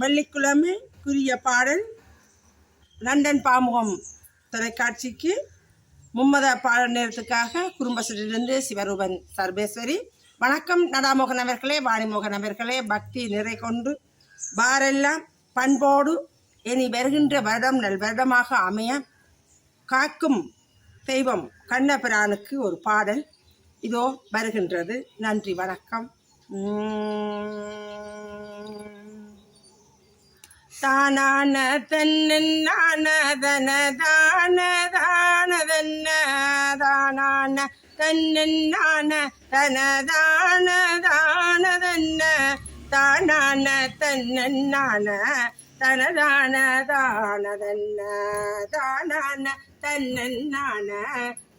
வெள்ளிக்கிழமைக்குரிய பாடல் லண்டன் பாமுகம் தொலைக்காட்சிக்கு மும்மத பாடல் நேரத்துக்காக குடும்பத்திலிருந்து சிவரூபன் சர்வேஸ்வரி. வணக்கம் நடாமோகன் அவர்களே வாணிமோகன் அவர்களே. பக்தி நிறை கொண்டு பாரெல்லாம் பண்போடு இனி வருகின்ற வருடம் நல் வருடமாக அமைய காக்கும் தெய்வம் கண்ணபிரானுக்கு ஒரு பாடல் இதோ வருகின்றது. நன்றி வணக்கம். தானான தன்னான தன தான தான தன்ன தானான தன்னான தன தான தான தன்ன தானான தன்னான தனதான தான தன்ன தானான தன்னான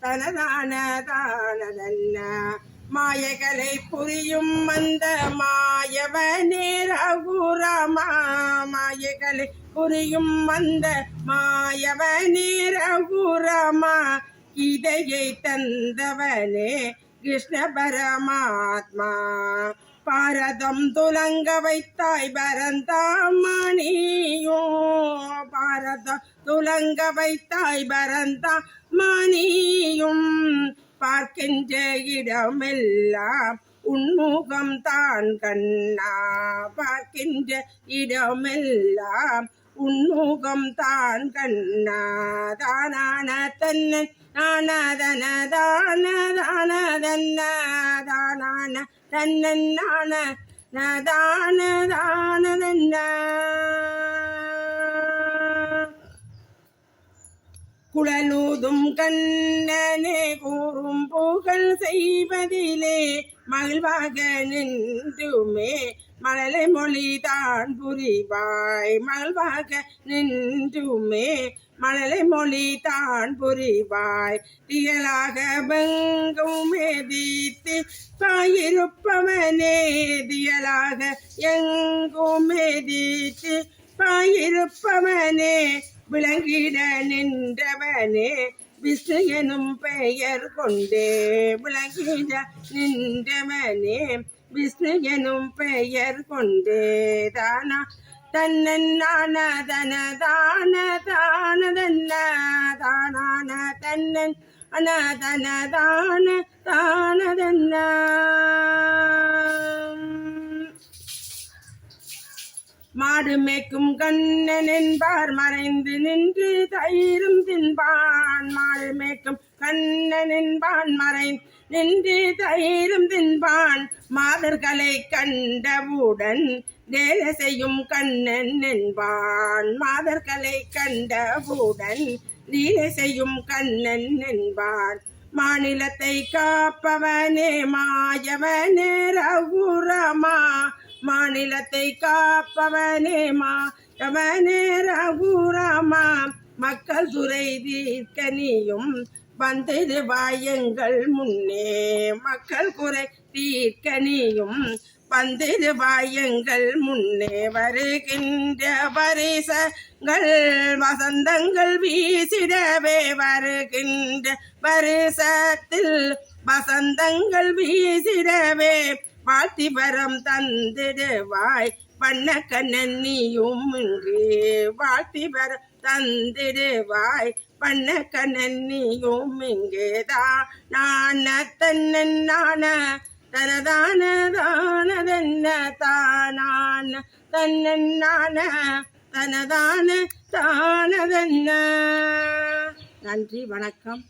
தனதான தான தன்ன மாயகளை புரியும் அந்த மாயவனே ரகுரமா மாயகளை புரியும் அந்த மாயவனே ரகுரமா இதையை தந்தவனே கிருஷ்ண பரமாத்மா. பாரதம் துலங்க வைத்தாய் பரந்தாமணியோ. பாரதம் துலங்க வைத்தாய் பரந்தா மணியும் பார்க்கின்ற இடமெல்லாம் உன்முகம் தான் கண்ணா பார்க்கின்ற இடமெல்லாம் உன்முகம் தான் கண்ணா தானான தன்னன் நானதன தான தான தன்ன தானான தன்னன் நான நதான கண்ணனே கூறும் புகழ் செய்வதிலே மகிழ்வாக நின்றுமே. மழலை மொழி தான் புரிவாய் மகிழ்வாக நின்றுமே. மழலை மொழி தான் புரிவாய் திகழாக பங்கும் எதிர்த்து பாய விளங்கிட நின்றவனே விஷ்ணு எனும் பெயர் கொண்டே விளங்கிட நின்றவனே விஷ்ணு எனும் பெயர் கொண்டே தானா. தன்னன்னான தன தான தான தானான தன்னன் அனதன தான தான மாடுமேக்கும் கண்ணன் என்பார். மறைந்து நின்று தயிரும் தின்பான். மாடுமேக்கும் கண்ணன் என்பான். மறைந்து நின்று தயிரும் தின்பான். மாதர்களை கண்டவுடன் வேலை செய்யும் கண்ணன் என்பான். மாதர்களை கண்டவுடன் லீலை செய்யும் கண்ணன் என்பான். மாநிலத்தை காப்பவனே மாயவனே ரகுரமா மாநிலத்தை காப்பவனே மா கவனே ரகுராமா மக்கள் துறை தீர்க்க நீயும் வந்திருவாயங்கள் முன்னே. மக்கள் குறை தீர்க்க நீயும் வந்திருவாயங்கள் முன்னே. வருகின்ற பரிசங்கள் வசந்தங்கள் வீசிடவே. வருகின்ற பரிசத்தில் வசந்தங்கள் வீசிடவே. வாழ்த்தி வரம் தந்திடுவாய். பண்ண கண்ணன் நீயும் இங்கு. வாழ்த்தி வரம் தந்திடுவாய். பண்ண கண்ணன் நீயும் நான நான் தன்னன் நான. தனதான தானதன்ன தானான தன்னன் நான. தனதான தானதன்ன. நன்றி வணக்கம்.